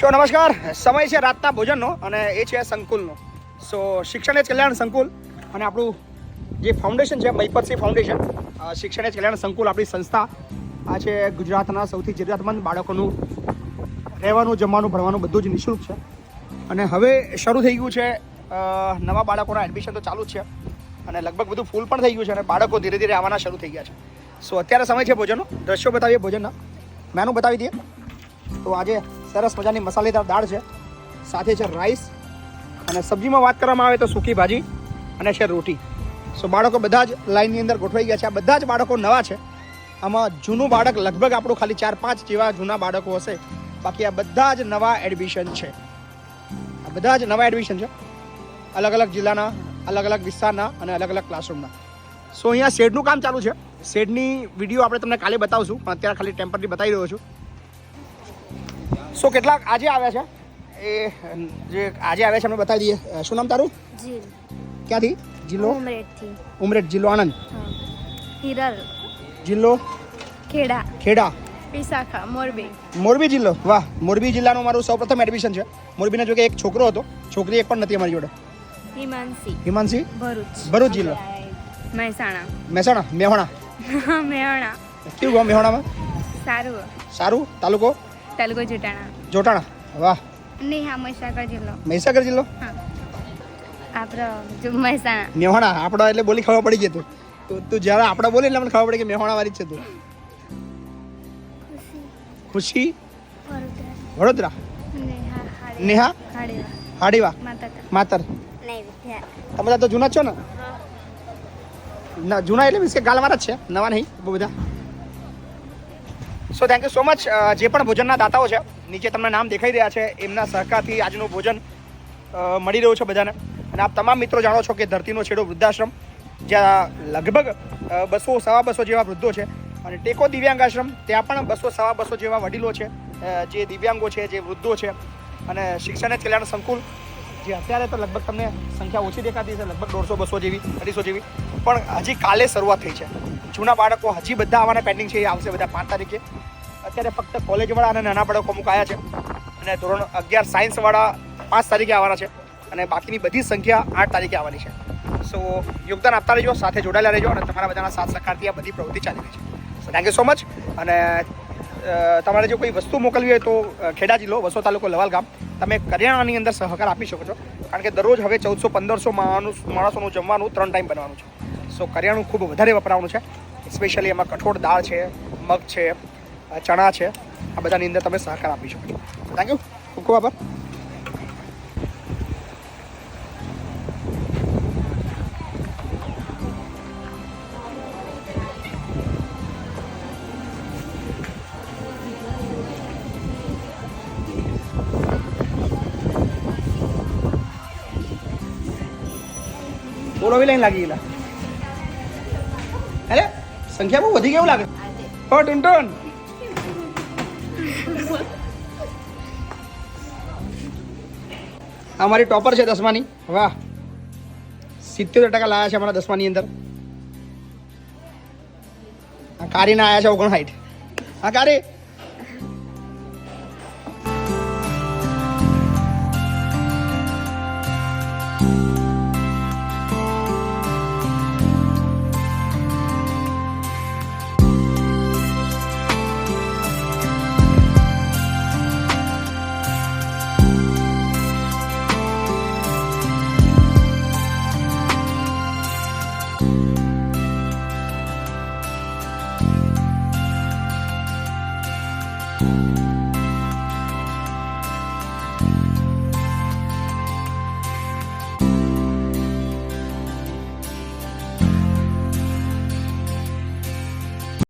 Show નમસ્કાર. સમય છે રાતના ભોજનનો અને એ છે સંકુલનો. સો શિક્ષણ એ જ કલ્યાણ સંકુલ અને આપણું જે ફાઉન્ડેશન છે, મહિપતસિંહ ફાઉન્ડેશન શિક્ષણ એ જ કલ્યાણ સંકુલ આપણી સંસ્થા. આ છે ગુજરાતના સૌથી જરૂરિયાતમંદ બાળકોનું રહેવાનું, જમવાનું, ભણવાનું બધું જ નિઃશુલ્ક છે. અને હવે શરૂ થઈ ગયું છે નવા બાળકોના એડમિશન તો ચાલુ જ છે. અને લગભગ બધું ફૂલ પણ થઈ ગયું છે અને બાળકો ધીરે ધીરે આવવાના શરૂ થઈ ગયા છે. સો અત્યારે સમય છે ભોજનનો. દ્રશ્યો બતાવીએ ભોજનના. મેનુ બતાવી દઈએ. તો આજે સરસ મજાની મસાલેદાર દાળ છે. સાથે છે રાઈસ અને સબ્જીમાં વાત કરવામાં આવે તો સૂકી ભાજી અને છે રોટી. સો બાળકો બધા જ લાઈનની અંદર ગોઠવાઈ ગયા છે. આ બધા જ બાળકો નવા છે. આમાં જૂનું બાળક લગભગ આપણું ખાલી ચાર પાંચ જેવા જૂના બાળકો હશે. બાકી આ બધા જ નવા એડમિશન છે. આ બધા જ નવા એડમિશન છે. અલગ અલગ જિલ્લાના, અલગ અલગ વિસ્તારના અને અલગ અલગ ક્લાસરૂમના સો અહીંયા શેડનું કામ ચાલુ છે. શેડની વીડિયો આપણે તમને કાલે બતાવશું, પણ અત્યારે ખાલી ટેમ્પરરી બતાવી રહ્યો છું. સો કેટલાક આજે આવ્યા છે? એ જે આજે આવ્યા છે અમે બતાવી દઈએ. શું નામ તારું? જીલ. ક્યાંથી? જિલ્લો? ઉમરેઠથી. ઉમરેઠ જિલ્લો આણંદ. હિરલ. જિલ્લો? ખેડા. ખેડા. વિશાખા મોરબી. મોરબી જિલ્લો? વાહ મોરબી જિલ્લાનું મારું સૌપ્રથમ એડમિશન છે. મોરબીના જો કે એક છોકરો હતો. છોકરી એક પણ નથી અમારી જોડે. હિમાંશી. હિમાંશી? ભરૂચ. ભરૂચ જિલ્લો. મહેસાણા. મહેસાણા? મેહોણા. મેહોણા. કેવું ગામ મેહોણામાં? સારું. સારું? તાલુકો? તાલુકો જોટાણા. જોટાણા? વાહ. નેહા મહીસાગર જિલ્લો. મહીસાગર જિલ્લો? હા. આપણો જો મહેસાણા. મેહોણા આપણા એટલે બોલી ખબર પડી ગઈ તું. તું તું જ્યારે આપણે બોલી એટલે મને ખબર પડી કે મેહોણા વાળી છે તું. ખુશી? વડોદરા. નેહા નેહા? હાડીવા. માતર. નહીં તમે બધા તો જૂના છો ને? ના જૂના એટલે મીન્સ કે ગાલવાના જ છે. નવા નહીં બહુ બધા. So thank you so much જે પણ ભોજનના દાતાઓ છે, નીચે તમને નામ દેખાઈ રહ્યા છે, એમના સહકારથી આજનું ભોજન મળી રહ્યું છે બધાને. અને આપ તમામ મિત્રો જાણો છો કે ધરતીનો છેડો વૃદ્ધાશ્રમ, જ્યાં લગભગ બસો, સવા બસો જેવા વૃદ્ધો છે. અને ટેકો દિવ્યાંગ આશ્રમ, ત્યાં પણ બસો, સવા બસો જેવા વડીલો છે જે દિવ્યાંગો છે, જે વૃદ્ધો છે. અને શિક્ષણ કલ્યાણ સંકુલ, જે અત્યારે તો લગભગ તમને સંખ્યા ઓછી દેખાતી છે, લગભગ દોઢસો, બસો જેવી, અઢીસો જેવી. પણ હજી કાલે શરૂઆત થઈ છે. જૂના બાળકો હજી બધા આવવાના પેન્ડિંગ છે, એ આવશે બધા પાંચ તારીખે. અત્યારે ફક્ત કોલેજવાળા અને નાના બાળકો અમુક આવ્યા છે. અને ધોરણ અગિયાર સાયન્સવાળા પાંચ તારીખે આવવાના છે અને બાકીની બધી સંખ્યા આઠ તારીખે આવવાની છે. સો યોગદાન આપતા રહેજો, સાથે જોડાયેલા રહેજો અને તમારા બધાના સાથ સહકારથી આ બધી પ્રવૃત્તિ ચાલી રહી છે. થેન્ક યુ સો મચ અને તમારે જો કોઈ વસ્તુ મોકલવી હોય તો ખેડા જિલ્લો વસો તાલુકો લવાલ ગામ. તમે કરિયાણાની અંદર સહકાર આપી શકો છો. કારણ કે દરરોજ હવે ચૌદસો પંદરસો માણસ, માણસોનું જમવાનું ત્રણ ટાઈમ બનવાનું છે. સો કરિયાણું ખૂબ વધારે વપરાવાનું છે. સ્પેશિયલી એમાં કઠોળ દાળ છે, મગ છે ચણા છે. આ બધાની અંદર તમે સહકાર આપી શકો. થેન્ક યુ ખૂબ ખૂબ આભાર. લાઈન લાગી ગયેલા. સંખ્યા બહુ વધી કેવું લાગે? હો ટુનટુન. આ મારી ટોપર છે દસમાની. વાહ. સિત્તેર ટકા લાયા છે અમારા દસમાની અંદર. આ કારીના આયા છે ઓગણસાઠ. હા, કારી.